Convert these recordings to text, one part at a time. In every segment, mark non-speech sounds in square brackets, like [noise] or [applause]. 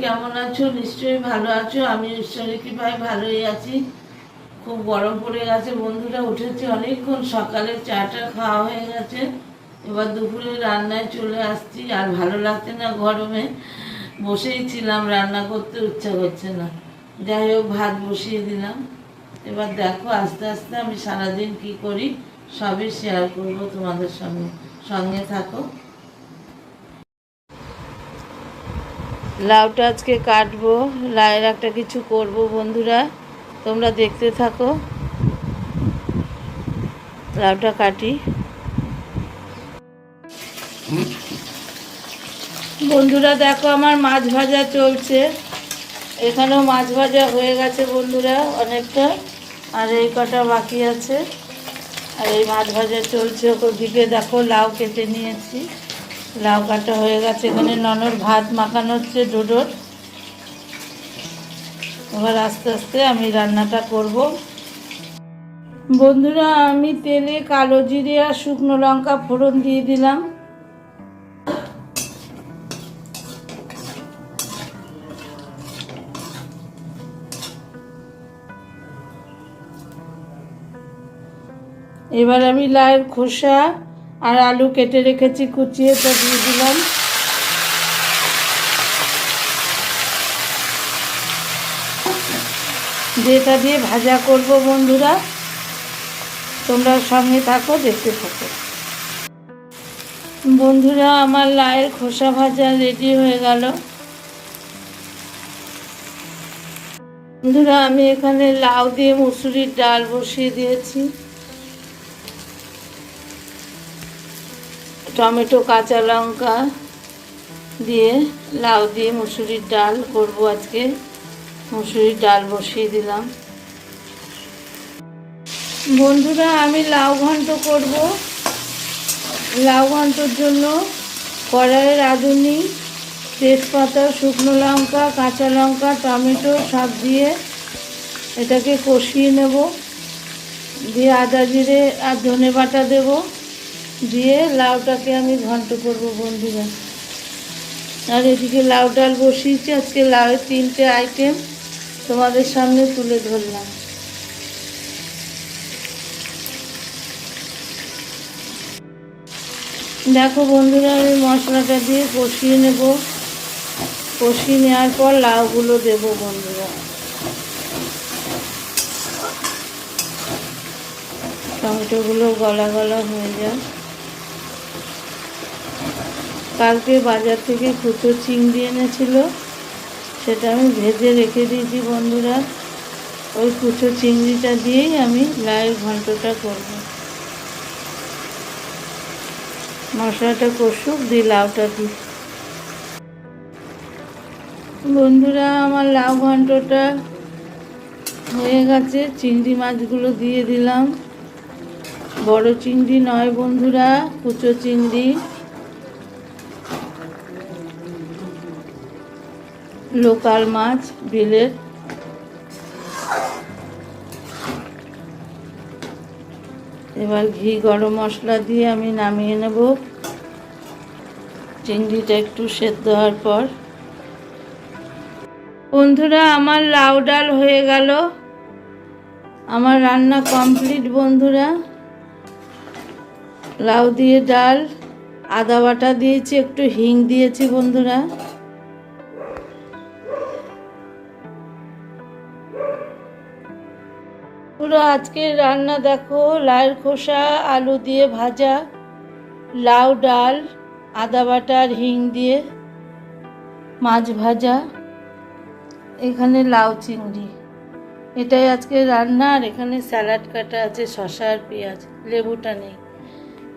কেমন আছো? নিশ্চয়ই ভালো আছো। আমি ঈশ্বরের কৃপায় ভালোই আছি। খুব গরম পড়ে গেছে। বন্ধুরা উঠেছি অনেকক্ষণ। সকালে চাটা খাওয়া হয়ে গেছে। এবার দুপুরে রান্নায় চলে আসছি। আর ভালো লাগছে না গরমে। বসেই ছিলাম। রান্না করতে ইচ্ছা করছে না। যাই হোক, ভাত বসিয়ে দিলাম। এবার দেখো, আস্তে আস্তে আমি সারাদিন কি করি, সবই শেয়ার করব তোমাদের সঙ্গে। সঙ্গে থাকো। লাউটা আজকে কাটবো, লাউয়ের একটা কিছু করব বন্ধুরা, তোমরা দেখতে থাকো। লাউটা কাটি। বন্ধুরা দেখো আমার মাছ ভাজা চলছে। এখানেও মাছ ভাজা হয়ে গেছে বন্ধুরা অনেকটা, আর এই কটা বাকি আছে। আর এই মাছ ভাজা চলছে ওদিকে দেখো লাউ কেটে নিয়েছি। লাউ কাটা হয়ে গেছে। এখানে ননর ভাত মাখানো হচ্ছে ডোডোর। এবার আস্তে আস্তে আমি রান্নাটা করব। বন্ধুরা, আমি তেলে কালো জিরে আর শুকনো লঙ্কা ফোড়ন দিয়ে দিলাম। এবার আমি লাউয়ের খোসা আর আলু কেটে রেখেছি, কুচিয়ে তা দিয়ে দিলাম। যেটা দিয়ে ভাজা করব বন্ধুরা, তোমরা সঙ্গে থাকো, দেখতে থাকো। বন্ধুরা, আমার লায়ের খোসা ভাজা রেডি হয়ে গেল। বন্ধুরা, আমি এখানে লাউ দিয়ে মুসুরির ডাল বসিয়ে দিয়েছি। টমেটো, কাঁচা লঙ্কা দিয়ে, লাউ দিয়ে মুসুরির ডাল করব আজকে। মুসুরির ডাল বসিয়ে দিলাম। বন্ধুরা, আমি লাউ ঘন্ট করব। লাউ ঘন্টর জন্য কড়াইয়ের রাঁধুনি তেজপাতা, শুকনো লঙ্কা, কাঁচা লঙ্কা, টমেটো সব দিয়ে এটাকে কষিয়ে নেব। দিয়ে আদা জিরে আর ধনে বাটা দেবো। দিয়ে লাউটাকে আমি ঘন্ট করব বন্ধুরা। আর এদিকে লাউ ডাল বসিয়েছি, আজকে লাউয়ের তিনটে আইটেম তোমাদের সামনে তুলে ধরলাম। দেখো বন্ধুরা, আমি মশলাটা দিয়ে কষিয়ে নেব। কষিয়ে নেওয়ার পর লাউগুলো দেব বন্ধুরা। টমেটোগুলো গলা গলা হয়ে যায় কালকে বাজার থেকে কুচো চিংড়ি এনেছিল, সেটা আমি ভেজে রেখে দিয়েছি বন্ধুরা। ওই কুচো চিংড়িটা দিয়েই আমি লাইয়ের ঘন্টটা করব। মশলাটা কষুক, দিয়ে লাউটা দিই। বন্ধুরা, আমার লাউ ঘন্টটা হয়ে গেছে। চিংড়ি মাছগুলো দিয়ে দিলাম। বড় চিংড়ি নয় বন্ধুরা, কুচো চিংড়ি। লোকাল মাছ, বিলের এবার ঘি, গরম মশলা দিয়ে আমি নামিয়ে নেব। চিংড়িটা একটু সেদ্ধ হওয়ার পর। বন্ধুরা, আমার লাউ ডাল হয়ে গেল। আমার রান্না কমপ্লিট, বন্ধুরা। লাউ দিয়ে ডাল, আদা বাটা দিয়েছি, একটু হিং দিয়েছি, বন্ধুরা। পুরো আজকের রান্না দেখো লাউয়ের খোসা, আলু দিয়ে ভাজা, লাউ ডাল, আদা বাটা আর হিং দিয়ে মাছ ভাজা, এখানে লাউ চিংড়ি। এটাই আজকে রান্না, আর এখানে স্যালাড কাটা আছে শশা আর পেঁয়াজ, লেবুটা নেই।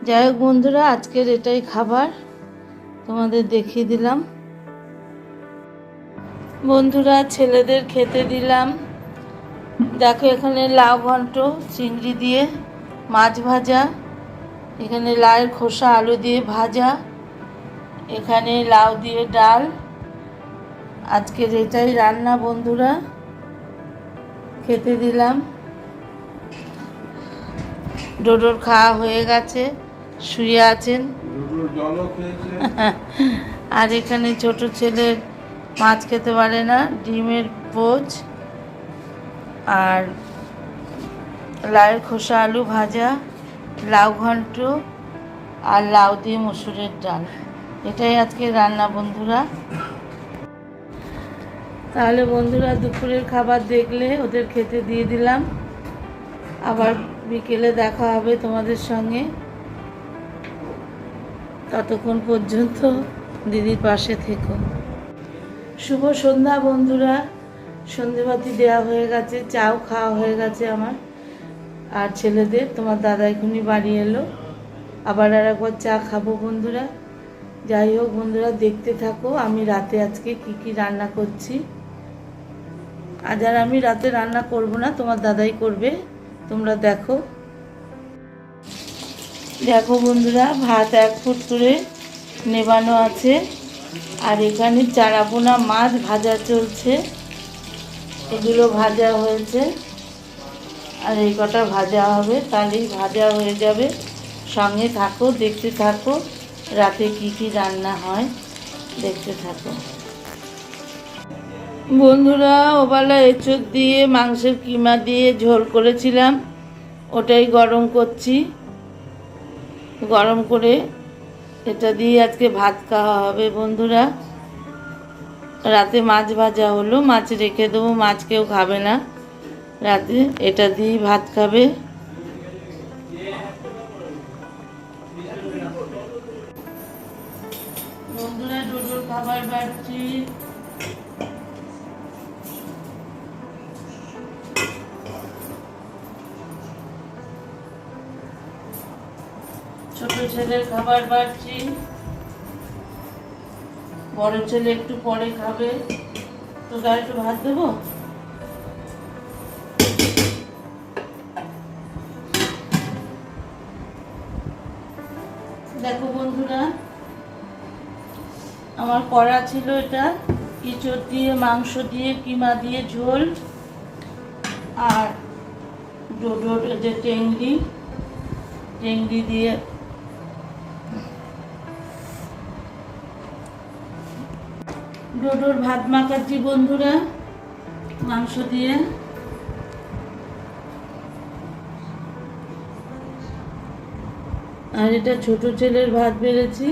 যাই হোক বন্ধুরা, আজকের এটাই খাবার, তোমাদের দেখিয়ে দিলাম। বন্ধুরা, ছেলেদের খেতে দিলাম। দেখো এখানে লাউ ঘন্ট চিংড়ি দিয়ে মাছ ভাজা এখানে লাউয়ের খোসা আলু দিয়ে ভাজা এখানে লাউ দিয়ে ডাল। আজকের এটাই রান্না বন্ধুরা খেতে দিলাম। ডোডোর খাওয়া হয়ে গেছে শুয়ে আছেন। [laughs] আর এখানে ছোট ছেলের মাছ খেতে পারে না ডিমের পোচ। আর লাউয়ের খোসা আলু ভাজা, লাউ ঘন্ট আর লাউ দিয়ে মসুরের ডাল। এটাই আজকে রান্না বন্ধুরা। তাহলে বন্ধুরা দুপুরের খাবার দেখলে ওদের খেতে দিয়ে দিলাম। আবার বিকেলে দেখা হবে তোমাদের সঙ্গে। ততক্ষণ পর্যন্ত দিদির পাশে থেকো। শুভ সন্ধ্যা বন্ধুরা। সন্ধেবাতি দেওয়া হয়ে গেছে, চাও খাওয়া হয়ে গেছে আমার। আর ছেলেদের, তোমার দাদা এখনই বাড়ি এলো। আবার আর একবার চা খাব বন্ধুরা। যাই হোক বন্ধুরা, দেখতে থাকো, আমি রাতে আজকে কি কি রান্না করছি। আজ আর আমি রাতে রান্না করব না, তোমার দাদাই করবে। তোমরা দেখো। দেখো বন্ধুরা, ভাত এক ফুট করে নেবানো আছে। আর এখানে চারাপোনা মাছ ভাজা চলছে। এগুলো ভাজা হয়েছে। আর এই কটা ভাজা হবে তাহলেই ভাজা হয়ে যাবে। সঙ্গে থাকো, দেখতে থাকো, রাতে কি কি রান্না হয়, দেখতে থাকো। বন্ধুরা, ওবেলা এঁচোর দিয়ে, মাংসের কিমা দিয়ে ঝোল করেছিলাম। ওটাই গরম করছি। গরম করে এটা দিয়ে আজকে ভাত খাওয়া হবে, বন্ধুরা। রাতে মাছ ভাজা হলো, মাছ রেখে দেবো, মাছ কেউ খাবে না। রাতে এটা দিয়ে ভাত খাবে। খাবার ছোট ছেলের খাবার বাড়ছি। বড় ছেলে একটু পরে খাবে। তো গায়ে একটু ভাত দেবো? দেখো বন্ধুরা, আমার করা ছিল এটা ইঁচড় দিয়ে, মাংস দিয়ে, কিমা দিয়ে ঝোল, আর ডোডোর যে টেংরি টেংরি দিয়ে ডোডোর ভাত মাখাচ্ছি বন্ধুরা, মাংস দিয়ে। আর এটা ছোট ছেলের ভাত বেড়েছি,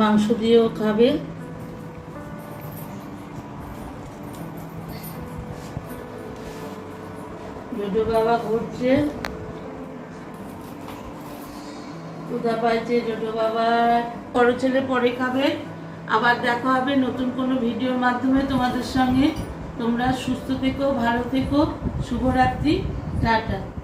মাংস দিয়েও খাবে। ডোডো বাবা ঘুরছে। ক্ষুদা পাইছে ডোডো বাবা। বড় ছেলে পরে খাবে। আবার দেখা হবে নতুন কোনো ভিডিওর মাধ্যমে তোমাদের সঙ্গে। তোমরা সুস্থ থেকো, ভালো থেকো। শুভরাত্রি। টাটা।